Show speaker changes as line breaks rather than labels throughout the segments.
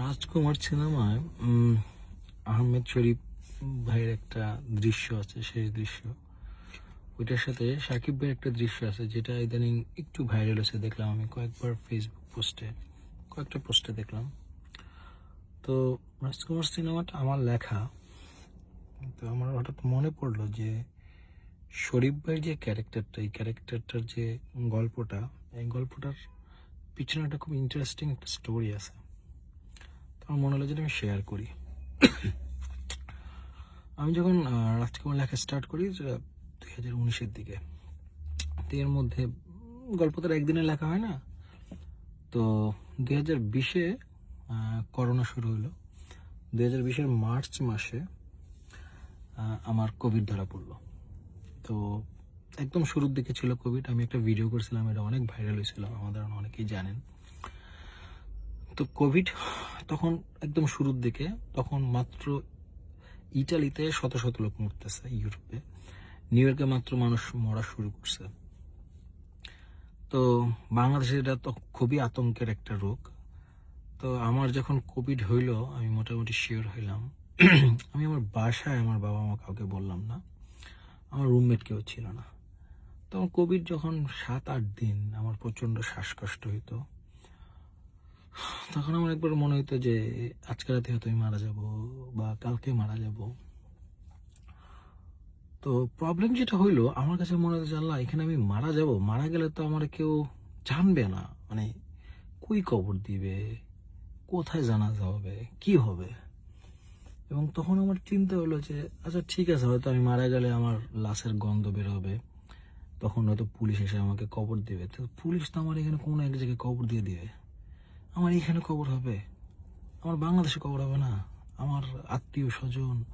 রাজকুমার সিনেমায় আহমেদ শরীফ ভাইয়ের একটা দৃশ্য আছে শেষ দৃশ্য। ওইটার সাথে সাকিব ভাইয়ের একটা দৃশ্য আছে, যেটা ইদানিং একটু ভাইরাল হয়েছে, দেখলাম আমি কয়েকবার ফেসবুক পোস্টে কয়েকটা পোস্টে দেখলাম। তো রাজকুমার সিনেমাটা আমার লেখা, তো আমার হঠাৎ মনে পড়ল যে শরীফ ভাইয়ের যে ক্যারেক্টারটা এই ক্যারেক্টারটার যে গল্পটা, এই গল্পটার পিছনে একটা খুব ইন্টারেস্টিং একটা স্টোরি আছে। আমার মনে হলো যে আমি শেয়ার করি। আমি যখন রাজকুমার লেখা স্টার্ট করি দুই হাজার উনিশের দিকে। এর মধ্যে গল্প তো একদিনে লেখা হয় না। তো দুই হাজার বিশে করোনা শুরু হলো। দুই হাজার বিশের মার্চ মাসে আমার কোভিড ধরা পড়ল। তো একদম শুরুর দিকে ছিল কোভিড আমি একটা ভিডিও করছিলাম, এটা অনেক ভাইরাল হয়েছিল, আমাদের অনেকেই জানেন। তো কোভিড তখন একদম শুরুর দিকে, তখন মাত্র ইটালিতে শত শত লোক মরতেছে, ইউরোপে। নিউ ইয়র্কে মাত্র মানুষ মরা শুরু করছে। তো বাংলাদেশে এটা তো খুবই আতঙ্কের একটা রোগ। তো আমার যখন কোভিড হইল, আমি মোটামুটি শিওর হইলাম। আমি আমার বাসায় আমার বাবা মা কাউকে বললাম না। আমার রুমমেট কেউ ছিল না। তো আমার কোভিড যখন সাত আট দিন আমার প্রচণ্ড শ্বাসকষ্ট হইতো। তখন আমার একবার মনে হইতো যে, আজকে রাতে হয়তো আমি মারা যাব বা কালকে মারা যাব। তো প্রবলেম যেটা হইল, আমার কাছে মনে হচ্ছে আল্লাহ, এখানে আমি মারা যাব? মারা গেলে তো আমার কেউ জানবে না। মানে কই কবর দিবে? কোথায় জানাজা হবে? কি হবে? এবং তখন আমার চিন্তা হলো যে আচ্ছা ঠিক আছে, হয়তো আমি মারা গেলে আমার লাশের গন্ধ বের হবে। তখন হয়তো পুলিশ এসে আমাকে কবর দিবে। তো পুলিশ তো আমার এখানে কোনো এক জায়গায় কবর দিয়ে দিবে। আমার এখানে কবর হবে। আমার বাংলাদেশে কবর হবে না। আমার আত্মীয় স্বজন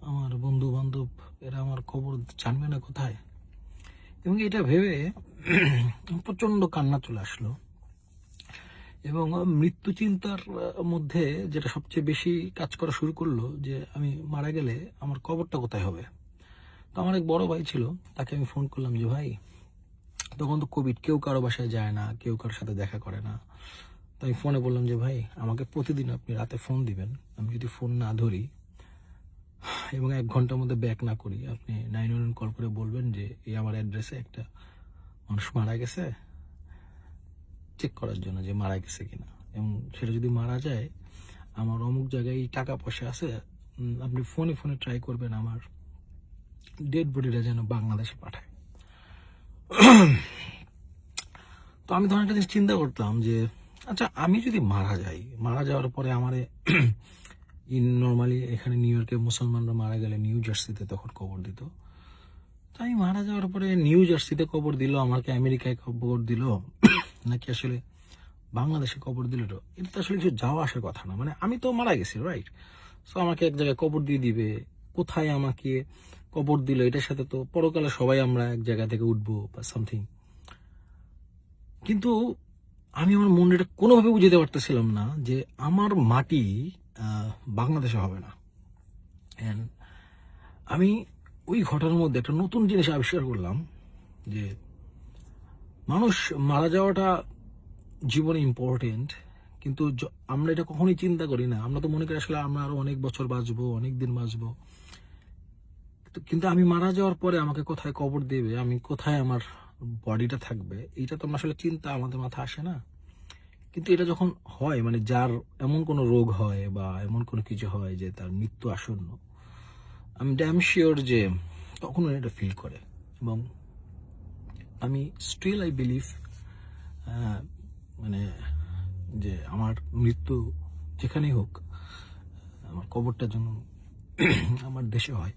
আমার বন্ধু বান্ধব এরা আমার কবর জানবে না কোথায়। এবং এটা ভেবে প্রচণ্ড কান্না চলে আসলো। এবং মৃত্যু চিন্তার মধ্যে যেটা সবচেয়ে বেশি কাজ করা শুরু করল যে আমি মারা গেলে আমার কবরটা কোথায় হবে? তো আমার এক বড় ভাই ছিল, তাকে আমি ফোন করলাম যে, ভাই, তখন তো কোভিড কেউ কারও বাসায় যায় না, কেউ কারোর সাথে দেখা করে না। তো আমি ফোনে বললাম যে, ভাই, আমাকে প্রতিদিন আপনি রাতে ফোন দিবেন। আমি যদি ফোন না ধরি এবং এক ঘণ্টার মধ্যে ব্যাক না করি, আপনি নাইন ওয়ান কল করে বলবেন যে, এই আমার অ্যাড্রেসে একটা মানুষ মারা গেছে। চেক করার জন্য যে মারা গেছে কিনা। এবং সেটা যদি মারা যায়, আমার অমুক জায়গায় টাকা পয়সা আছে আপনি ফোনে ফোনে ট্রাই করবেন আমার ডেড বডিটা যেন বাংলাদেশে পাঠায়। তো আমি তখন একটা জিনিস চিন্তা করতাম যে আচ্ছা আমি যদি মারা যাই, মারা যাওয়ার পরে আমার নর্মালি এখানে নিউ ইয়র্কে মুসলমানরা মারা গেলে নিউ জার্সিতে তখন কবর দিত। তাই মারা যাওয়ার পরে নিউ জার্সিতে কবর দিল, আমাকে আমেরিকায় কবর দিল। নাকি আসলে বাংলাদেশে কবর দিল তো? এটা তো আসলে কিছু যাওয়া আসার কথা না। মানে আমি তো মারা গেছি রাইট সো আমাকে এক জায়গায় কবর দিয়ে দিবে। কোথায় আমাকে কবর দিল? এটার সাথে তো পরকালে সবাই আমরা এক জায়গা থেকে উঠবো বা সামথিং কিন্তু আমি আমার মনে এটা কোনোভাবে বুঝতে পারতেছিলাম না যে আমার মাটি বাংলাদেশে হবে না। আমি ওই ঘটনার মধ্যে একটা নতুন জিনিস আবিষ্কার করলাম যে মানুষ মারা যাওয়াটা জীবনে ইম্পর্টেন্ট কিন্তু আমরা এটা কখনোই চিন্তা করি না। আমরা তো মনে করি আসলে আমরা আরও অনেক বছর বাঁচবো, অনেক দিন বাঁচবো। কিন্তু আমি মারা যাওয়ার পরে আমাকে কোথায় কবর দেবে? আমি কোথায় আমার বডিটা থাকবে এটা তো আসলে চিন্তা আমাদের মাথা আসে না। কিন্তু এটা যখন হয় মানে যার এমন কোনো রোগ হয় বা এমন কোনো কিছু হয় যে তার মৃত্যু আসন্ন, আমি ড্যাম শিওর যে তখন এটা ফিল করে। এবং আমি স্টিল আই বিলিভ মানে যে আমার মৃত্যু যেখানেই হোক, আমার কবরটা যেন আমার দেশে হয়।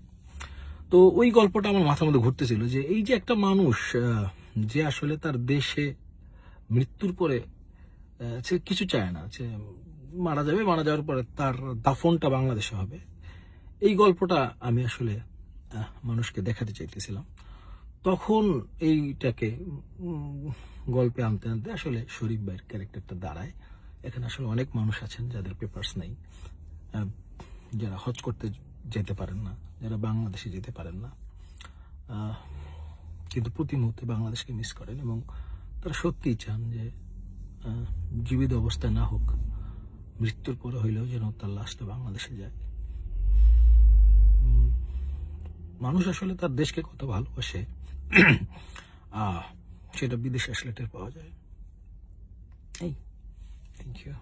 তো ওই গল্পটা আমার মাথার মধ্যে ঘুরতেছিল যে এই যে একটা মানুষ যে আসলে তার দেশে মৃত্যুর পরে সে কিছু চায় না, সে মারা যাবে, মারা যাওয়ার পরে তার দাফনটা বাংলাদেশে হবে। এই গল্পটা আমি আসলে মানুষকে দেখাতে চাইতেছিলাম। তখন এইটাকে গল্পে আনতে আনতে আসলে শরীফ ভাইয়ের ক্যারেক্টারটা দাঁড়ায়। এখানে আসলে অনেক মানুষ আছেন যাদের পেপার্স নেই। যারা হজ করতে যেতে পারেন না, যারা বাংলাদেশে যেতে পারেন না। কিন্তু প্রতি মুহূর্তে বাংলাদেশকে মিস করেন এবং তারা সত্যিই চান যে জীবিত অবস্থায় না হোক, মৃত্যুর পরে হইলেও যেন তার লাশটা বাংলাদেশে যায়। মানুষ আসলে তার দেশকে কত ভালোবাসে সেটা বিদেশে আসলে টের পাওয়া যায়। এই থ্যাংক ইউ